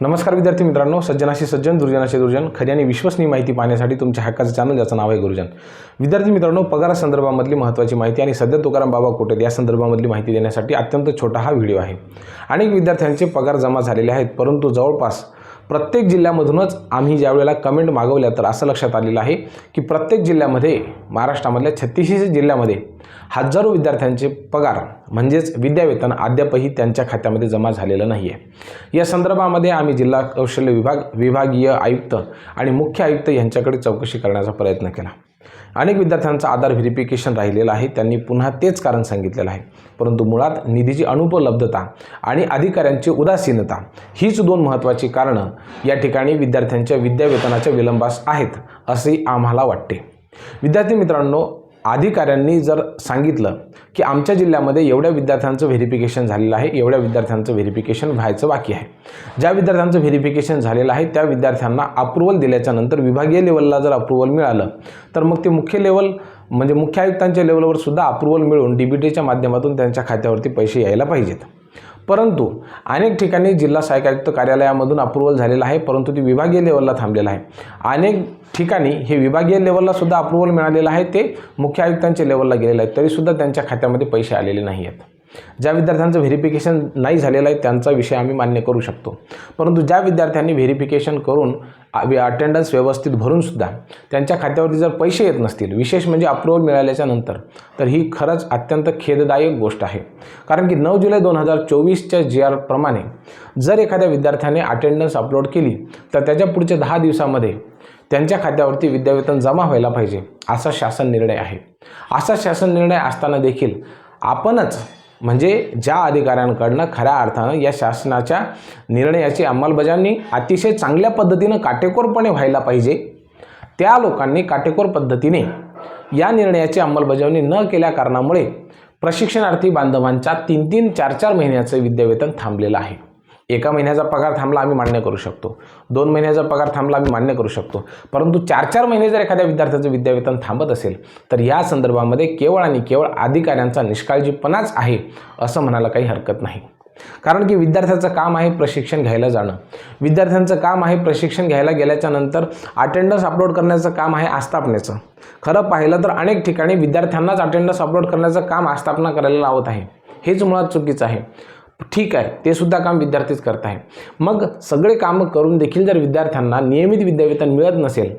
नमस्कार विद्यार्थी मित्रांनो सज्जनाशी सज्जन दुर्जनाशी दुर्जन खरी आणि विश्वसनीय माहिती पाहण्यासाठी तुमच्या हक्काचं चॅनल ज्याचं नाव आहे गुरुजन. विद्यार्थी मित्रांनो पगारासंदर्भामधली महत्त्वाची माहिती आणि सध्या तुकाराम बाबा कोटेल या संदर्भामधली माहिती देण्यासाठी अत्यंत छोटा हा व्हिडिओ आहे. अनेक विद्यार्थ्यांचे पगार जमा झालेले आहेत परंतु जवळपास प्रत्येक जिल्ह्यामधूनच आम्ही ज्या वेळेला कमेंट मागवल्या तर असं लक्षात आलेलं आहे की प्रत्येक जिल्ह्यामध्ये महाराष्ट्रामधल्या छत्तीसशे जिल्ह्यामध्ये हजारो विद्यार्थ्यांचे पगार म्हणजेच विद्यावेतन अद्यापही त्यांच्या खात्यामध्ये जमा झालेलं नाही आहे या संदर्भामध्ये आम्ही जिल्हा कौशल्य विभाग विभागीय आयुक्त आणि मुख्य आयुक्त यांच्याकडे चौकशी करण्याचा प्रयत्न केला. अनेक विद्यार्थ्यांचा आधार व्हेरिफिकेशन राहिलेलं आहे. त्यांनी पुन्हा तेच कारण सांगितलेलं आहे. परंतु मुळात निधीची अनुपलब्धता आणि अधिकाऱ्यांची उदासीनता हीच दोन महत्त्वाची कारणं या ठिकाणी विद्यार्थ्यांच्या विद्यावेतनाच्या विलंबास आहेत असे आम्हाला वाटते. विद्यार्थी मित्रांनो अधिकाऱ्यांनी जर सांगितलं की आमच्या जिल्ह्यामध्ये एवढ्या विद्यार्थ्यांचं व्हेरिफिकेशन झालेलं आहे एवढ्या विद्यार्थ्यांचं व्हेरिफिकेशन व्हायचं बाकी आहे. ज्या विद्यार्थ्यांचं व्हेरिफिकेशन झालेलं आहे त्या विद्यार्थ्यांना अप्रुव्हल दिल्याच्यानंतर विभागीय लेवलला जर अप्रुव्हल मिळालं तर मग ते मुख्य लेवल म्हणजे मुख्य आयुक्तांच्या लेवलवर सुद्धा अप्रुव्हल मिळून डी बी टीच्या माध्यमातून त्यांच्या खात्यावरती पैसे यायला पाहिजेत. परंतु अनेक ठिकाणी जिल्हा सहाय्यक आयुक्त कार्यालयामधून अप्रुव्हल झालेलं आहे परंतु ती विभागीय लेवलला थांबलेलं आहे. अनेक ठिकाणी हे विभागीय लेवलला सुद्धा अप्रुव्हल मिळालेलं आहे ते मुख्य आयुक्तांच्या लेवलला गेलेलं आहे तरीसुद्धा त्यांच्या खात्यामध्ये पैसे आलेले नाही आहेत. ज्या विद्यार्थ्यांचं व्हेरिफिकेशन नाही झालेलं आहे त्यांचा विषय आम्ही मान्य करू शकतो. परंतु ज्या विद्यार्थ्यांनी व्हेरिफिकेशन करून अटेंडन्स व्यवस्थित भरूनसुद्धा त्यांच्या खात्यावरती जर पैसे येत नसतील विशेष म्हणजे अप्रुव्हल मिळाल्याच्या नंतर तर ही खरंच अत्यंत खेददायक गोष्ट आहे. कारण की नऊ जुलै दोन हजार चोवीसच्या जी आरप्रमाणे जर एखाद्या विद्यार्थ्याने अटेंडन्स अपलोड केली तर त्याच्या पुढच्या दहा दिवसामध्ये त्यांच्या खात्यावरती विद्यावेतन जमा व्हायला पाहिजे असा शासन निर्णय आहे. असा शासन निर्णय असताना देखील आपणच म्हणजे ज्या अधिकाऱ्यांकडनं खऱ्या अर्थानं या शासनाच्या निर्णयाची अंमलबजावणी अतिशय चांगल्या पद्धतीनं काटेकोरपणे व्हायला पाहिजे त्या लोकांनी काटेकोर पद्धतीने या निर्णयाची अंमलबजावणी न केल्या कारणामुळे प्रशिक्षणार्थी बांधवांच्या तीन तीन चार चार महिन्याचं विद्यावेतन थांबलेलं आहे. एका महिन्याचा पगार थांबला आम्ही मान्य करू शकतो. दोन महिन्याचा पगार थांबला आम्ही मान्य करू शकतो. परंतु चार चार महिने जर एखाद्या विद्यार्थ्याचं विद्यावेतन थांबत असेल तर या संदर्भामध्ये केवळ आणि केवळ अधिकाऱ्यांचा निष्काळजीपणाच आहे असं म्हणायला काही हरकत नाही. कारण की विद्यार्थ्याचं काम आहे प्रशिक्षण घ्यायला जाणं. विद्यार्थ्यांचं काम आहे प्रशिक्षण घ्यायला गेल्याच्यानंतर अटेंडन्स अपलोड करण्याचं काम आहे आस्थापनेचं. खरं पाहिलं तर अनेक ठिकाणी विद्यार्थ्यांनाच अटेंडन्स अपलोड करण्याचं काम आस्थापना करायला लावत आहे. हेच मुळात चुकीचं आहे. ठीक आहे ते सुद्धा काम विद्यार्थीच करत आहे. मग सगळे कामं करून देखील जर विद्यार्थ्यांना नियमित विद्यावेतन मिळत नसेल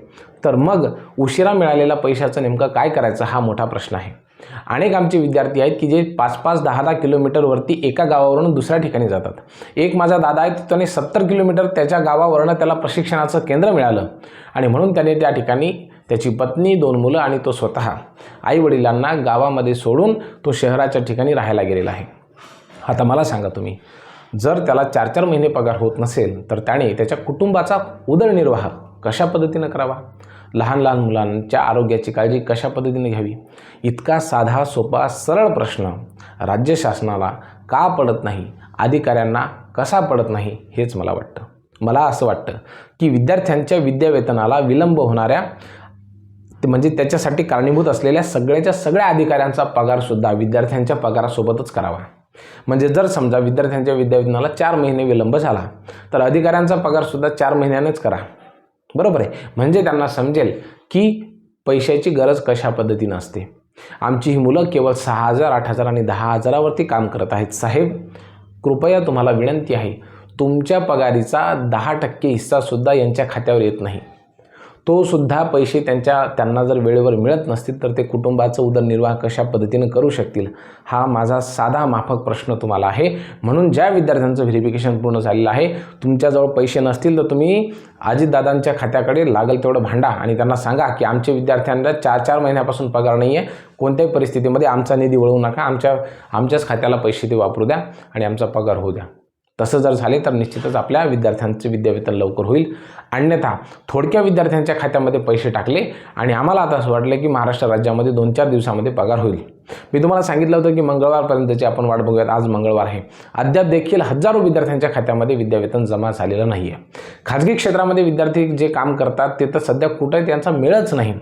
तर मग उशिरा मिळालेल्या पैशाचं नेमकं काय करायचं हा मोठा प्रश्न आहे. अनेक आमचे विद्यार्थी आहेत की जे पाच पाच दहा दहा किलोमीटरवरती एका गावावरून दुसऱ्या ठिकाणी जातात. एक माझा दादा आहे त्याने सत्तर किलोमीटर त्याच्या गावावरनं त्याला प्रशिक्षणाचं केंद्र मिळालं आणि म्हणून त्याने त्या ठिकाणी त्याची पत्नी दोन मुलं आणि तो स्वतः. आईवडिलांना गावामध्ये सोडून तो शहराच्या ठिकाणी राहायला गेलेला आहे. आता मला सांगा तुम्ही जर त्याला चार चार महिने पगार होत नसेल तर त्याने त्याच्या कुटुंबाचा उदरनिर्वाह कशा पद्धतीनं करावा? लहान लहान मुलांच्या आरोग्याची काळजी कशा पद्धतीने घ्यावी? इतका साधा सोपा सरळ प्रश्न राज्य शासनाला का पडत नाही अधिकाऱ्यांना कसा पडत नाही हेच मला वाटतं. मला असं वाटतं की विद्यार्थ्यांच्या विद्यावेतनाला विलंब होणाऱ्या ते म्हणजे त्याच्यासाठी कारणीभूत असलेल्या सगळ्याच्या सगळ्या अधिकाऱ्यांचा पगारसुद्धा विद्यार्थ्यांच्या पगारासोबतच करावा. म्हणजे जर समजा विद्यार्थ्यांच्या विद्यावेतनाला चार महिने विलंब झाला तर अधिकाऱ्यांचा पगारसुद्धा चार महिन्यानेच करा. बरोबर आहे? म्हणजे त्यांना समजेल की पैशाची गरज कशा पद्धतीनं असते. आमची ही मुलं केवळ सहा हजार आठ हजार आणि दहा हजारावरती काम करत आहेत. साहेब कृपया तुम्हाला विनंती आहे तुमच्या पगारीचा दहा टक्के हिस्सासुद्धा यांच्या खात्यावर येत नाही. तो सुद्धा पैसे त्यांच्या त्यांना जर वेळेवर मिळत नसतील तर ते कुटुंबाचं उदरनिर्वाह कशा पद्धतीनं करू शकतील? हा माझा साधा माफक प्रश्न तुम्हाला आहे. म्हणून ज्या विद्यार्थ्यांचं व्हेरिफिकेशन पूर्ण झालेलं आहे तुमच्याजवळ पैसे नसतील तर तुम्ही अजितदादांच्या खात्याकडे लागेल तेवढं भांडा आणि त्यांना सांगा की आमच्या विद्यार्थ्यांना चार चार महिन्यापासून पगार नाही आहे कोणत्याही परिस्थितीमध्ये आमचा निधी वळवू नका. आमच्या आमच्याच खात्याला पैसे ते वापरू द्या आणि आमचा पगार होऊ द्या. तसं जर झाले तर निश्चितच आपल्या विद्यार्थ्यांचे विद्यावेतन लवकर होईल. अन्यथा थोडक्या विद्यार्थ्यांच्या खात्यामध्ये पैसे टाकले आणि आम्हाला आता असं वाटलं की महाराष्ट्र राज्यामध्ये दोन चार दिवसामध्ये पगार होईल. मी तुम्हाला सांगितलं होतं की मंगळवारपर्यंतची आपण वाट बघूयात. आज मंगळवार आहे. अद्याप देखील हजारो विद्यार्थ्यांच्या खात्यामध्ये विद्यावेतन जमा झालेलं नाही आहे खाजगी क्षेत्रामध्ये विद्यार्थी जे काम करतात ते तर सध्या कुठे त्यांचा मिळच नाही.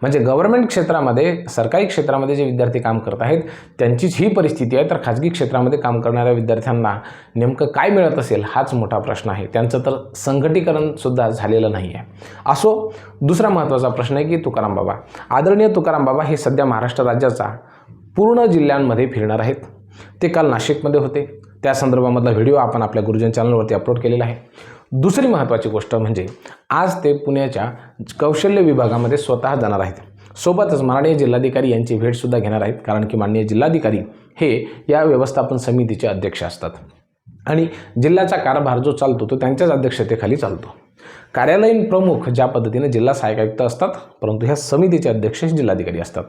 म्हणजे गव्हर्नमेंट क्षेत्रामध्ये सरकारी क्षेत्रामध्ये जे विद्यार्थी काम करत आहेत त्यांचीच ही परिस्थिती आहे. तर खाजगी क्षेत्रामध्ये काम करणाऱ्या विद्यार्थ्यांना नेमकं काय मिळत असेल हाच मोठा प्रश्न आहे. त्यांचं तर संघटीकरणसुद्धा झालेलं नाही आहे असो दुसरा महत्त्वाचा प्रश्न आहे की तुकाराम बाबा. आदरणीय तुकाराम बाबा हे सध्या महाराष्ट्र राज्याचा पूर्ण जिल्ह्यांमध्ये फिरणार आहेत. ते काल नाशिकमध्ये होते. त्या संदर्भामधला व्हिडिओ आपण आपल्या गुरुजन चॅनलवरती अपलोड केलेला आहे. दुसरी महत्त्वाची गोष्ट म्हणजे आज ते पुण्याच्या कौशल्य विभागामध्ये स्वतः जाणार आहेत. सोबतच माननीय जिल्हाधिकारी यांची भेटसुद्धा घेणार आहेत. कारण की माननीय जिल्हाधिकारी हे या व्यवस्थापन समितीचे अध्यक्ष असतात. आणि जिल्ह्याचा कारभार जो चालतो तो त्यांच्याच अध्यक्षतेखाली चालतो. कार्यालयीन प्रमुख ज्या पद्धतीने जिल्हा सहाय्यक आयुक्त असतात परंतु ह्या समितीचे अध्यक्ष जिल्हाधिकारी असतात.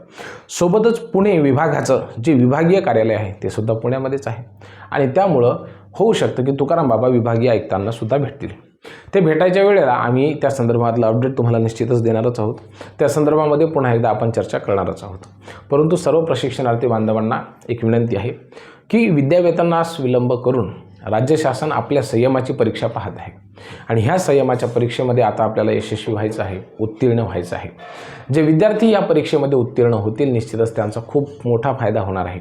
सोबतच पुणे विभागाचं जे विभागीय कार्यालय आहे ते सुद्धा पुण्यामध्येच आहे. आणि त्यामुळं होऊ शकतं की तुकाराम बाबा विभागीय आयुक्तांना सुद्धा भेटतील. ते भेटायच्या वेळेला आम्ही त्या संदर्भातलं अपडेट तुम्हाला निश्चितच देणारच आहोत. त्या संदर्भामध्ये पुन्हा एकदा आपण चर्चा करणारच आहोत. परंतु सर्व प्रशिक्षणार्थी बांधवांना एक विनंती आहे की विद्यावेतनास विलंब करून राज्य शासन आपल्या संयमाची परीक्षा पाहत आहे. आणि ह्या संयमाच्या परीक्षेमध्ये आता आपल्याला यशस्वी व्हायचं आहे उत्तीर्ण व्हायचं आहे. जे विद्यार्थी या परीक्षेमध्ये उत्तीर्ण होतील निश्चितच त्यांचा खूप मोठा फायदा होणार आहे.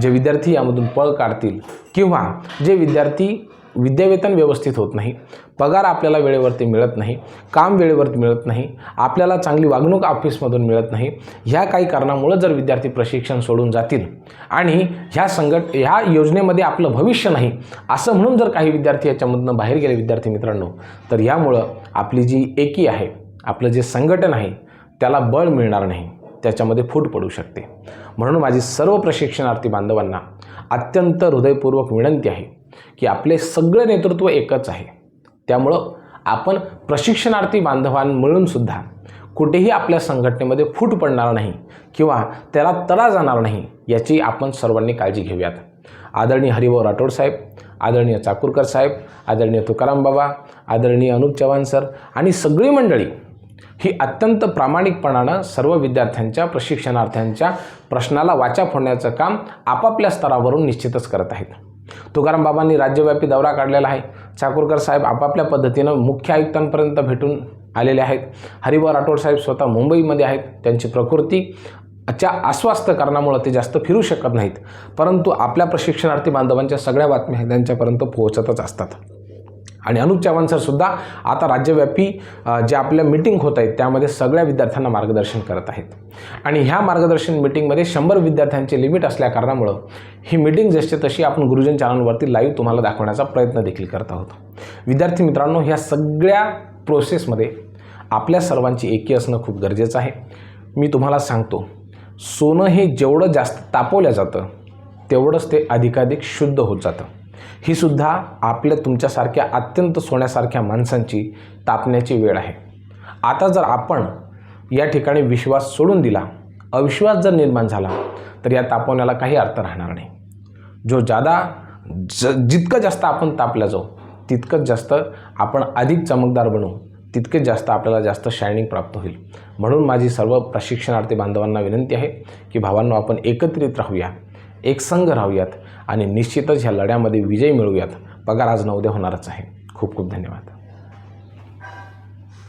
जे विद्यार्थी यामधून पळ काढतील किंवा जे विद्यार्थी विद्यावेतन व्यवस्थित होत नाही. पगार आपल्याला वेळेवरती मिळत नाही. काम वेळेवरती मिळत नाही. आपल्याला चांगली वागणूक ऑफिसमधून मिळत नाही. ह्या काही कारणामुळं जर विद्यार्थी प्रशिक्षण सोडून जातील आणि ह्या संघट ह्या योजनेमध्ये आपलं भविष्य नाही असं म्हणून जर काही विद्यार्थी याच्यामधनं बाहेर गेले विद्यार्थी मित्रांनो तर यामुळं आपली जी एकी आहे आपलं जे संघटन आहे त्याला बळ मिळणार नाही. त्याच्यामध्ये फूट पडू शकते. म्हणून माझी सर्व प्रशिक्षणार्थी बांधवांना अत्यंत हृदयपूर्वक विनंती आहे की आपले सगळे नेतृत्व एकच आहे. त्यामुळं आपण प्रशिक्षणार्थी बांधवां मिळूनसुद्धा कुठेही आपल्या संघटनेमध्ये फूट पडणार नाही किंवा त्याला तडा जाणार नाही याची आपण सर्वांनी काळजी घेऊयात. आदरणीय हरिभाऊ राठोड साहेब आदरणीय चाकूरकर साहेब आदरणीय तुकाराम बाबा आदरणीय अनुप चव्हाण सर आणि सगळी मंडळी ही अत्यंत प्रामाणिकपणानं सर्व विद्यार्थ्यांच्या प्रशिक्षणार्थ्यांच्या प्रश्नाला वाचा फोडण्याचं काम आपापल्या स्तरावरून निश्चितच करत आहेत. तुकाराम बाबांनी राज्यव्यापी दौरा काढलेला आहे. चाकूरकर साहेब आपापल्या पद्धतीनं मुख्य आयुक्तांपर्यंत भेटून आलेले आहेत. हरिभाऊ राठोड साहेब स्वतः मुंबईमध्ये आहेत. त्यांची प्रकृती च्या अस्वास्थ कारणामुळं ते जास्त फिरू शकत नाहीत. परंतु आपल्या प्रशिक्षणार्थी बांधवांच्या सगळ्या बातम्या त्यांच्यापर्यंत पोहोचतच असतात. आणि अनुप चव्हाण सर सुद्धा आता राज्यव्यापी ज्या जे आपल्या मिटिंग होत आहेत त्यामध्ये सगळ्या विद्यार्थ्यांना मार्गदर्शन करत आहेत. आणि ह्या मार्गदर्शन मिटिंगमध्ये शंभर विद्यार्थ्यांचे लिमिट असल्याकारणामुळं ही मिटिंग जशी तशी आपण गुरुजन चॅनलवरती लाईव्ह तुम्हाला दाखवण्याचा प्रयत्न देखील करत आहोत. विद्यार्थी मित्रांनो ह्या सगळ्या प्रोसेसमध्ये आपल्या सर्वांची एकी असणं खूप गरजेचं आहे. मी तुम्हाला सांगतो सोनं हे जेवढं जास्त तापवलं जातं तेवढंच ते अधिकाधिक शुद्ध होत जातं. ही सुद्धा आपल्या तुमच्यासारख्या अत्यंत सोन्यासारख्या माणसांची तापण्याची वेळ आहे. आता जर आपण या ठिकाणी विश्वास सोडून दिला अविश्वास जर निर्माण झाला तर या तापवण्याला काही अर्थ राहणार नाही. जो जादा ज जितकं जास्त आपण तापल्या जाऊ तितकंच जास्त आपण अधिक चमकदार बनू तितकेच जास्त आपल्याला जास्त शायनिंग प्राप्त होईल. म्हणून माझी सर्व प्रशिक्षणार्थी बांधवांना विनंती आहे की भावांनो आपण एकत्रित राहूया एक संघ राहूयात आणि निश्चितच ह्या लढ्यामध्ये विजय मिळवूयात. पगार आज नऊ उद्या होणारच आहे. खूप खूप धन्यवाद.